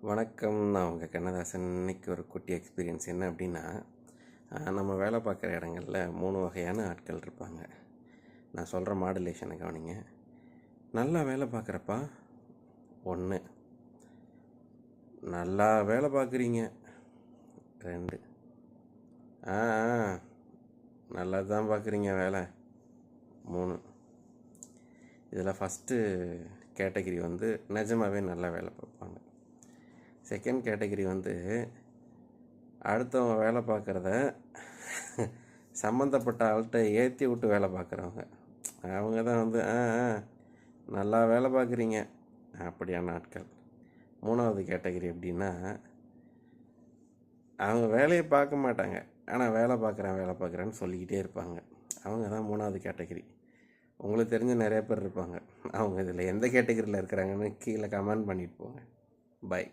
வணக்கம். நான் உங்கள் கண்ணதாசன். இன்னைக்கு ஒரு குட்டி எக்ஸ்பீரியன்ஸ் என்ன அப்படின்னா நம்ம வேலை பார்க்குற இடங்களில் மூணு வகையான ஆட்கள் இருப்பாங்க. நான் சொல்கிற மாடுலேஷனை கவனிங்க. நல்லா வேலை பார்க்குறப்பா ஒன்று நல்லா வேலை பார்க்குறீங்க ரெண்டு. ஆ ஆ, நல்லா தான் பார்க்குறீங்க வேலை மூணு. இதில் ஃபஸ்ட்டு கேட்டகரி வந்து நிஜமாகவே நல்லா வேலை பார்ப்பாங்க. செகண்ட் கேட்டகரி வந்து அடுத்தவங்க வேலை பார்க்குறத சம்மந்தப்பட்ட ஆள்கிட்ட ஏற்றி விட்டு வேலை பார்க்குறவங்க. அவங்க தான் வந்து ஆ நல்லா வேலை பார்க்குறீங்க. அப்படியான ஆட்கள். மூணாவது கேட்டகரி எப்படின்னா அவங்க வேலையை பார்க்க மாட்டாங்க. ஆனால் வேலை பார்க்குறேன் வேலை பார்க்குறேன்னு சொல்லிக்கிட்டே இருப்பாங்க. அவங்க தான் மூணாவது கேட்டகரி உங்களுக்கு தெரிஞ்ச நிறைய பேர் இருப்பாங்க. அவங்க இதில் எந்த கேட்டகரியில் இருக்கிறாங்கன்னு கீழே கமெண்ட் பண்ணிட்டு போங்க. பை